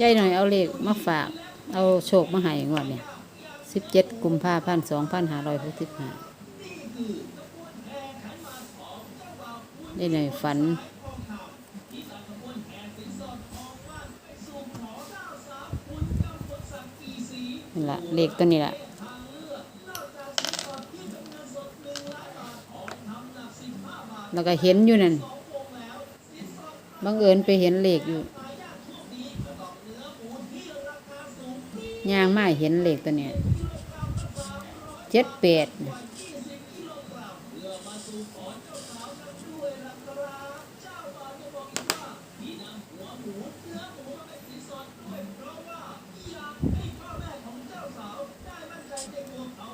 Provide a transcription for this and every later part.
ยายหน่อยเอาเลขมาฝาก เอาโชคมาให้งวดเนี่ยสิบเจ็ดกุมภาพันธ์สองพันห้าร้อยหกสิบห้ายายหน่อยฝันนี่ละเลขตัวนี้ละ แล้วก็เห็นอยู่นั่นบังเอิญไปเห็นเหลขอยู่ยางมาเห็นเหล็กตัวเนี้ยเจ็ดแปด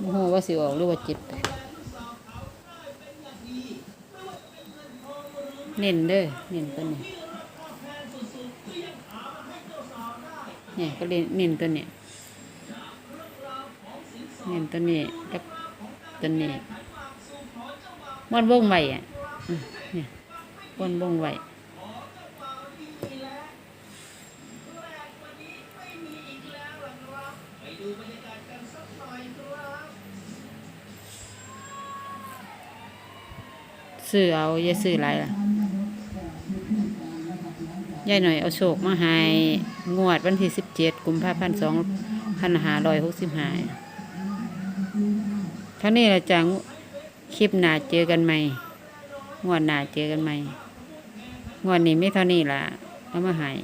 โอ้โหว่าสิออกหรือว่าเจ็ดแปด เน้นเด้อเน้นตัวนี้เนี่ยก็เล่นเน้นตัวเนี้ยเห็นตัวนี้กับตัวนี้มันวงไว้อะเนี่ยมันวงไว้ซื้อเอาอย่าซื้อหลายล่ะ ยายหน่อยเอาโชคมาให้งวดวันที่สิบเจ็ดกุมภาพันธ์สองพันหาลอยหกสิบห้าเท่านี้ละจังคลิปหน้าเจอกันไหมงวดหน้าเจอกันไหมงวดนี้ไม่เท่านี้ละเอามาใหาย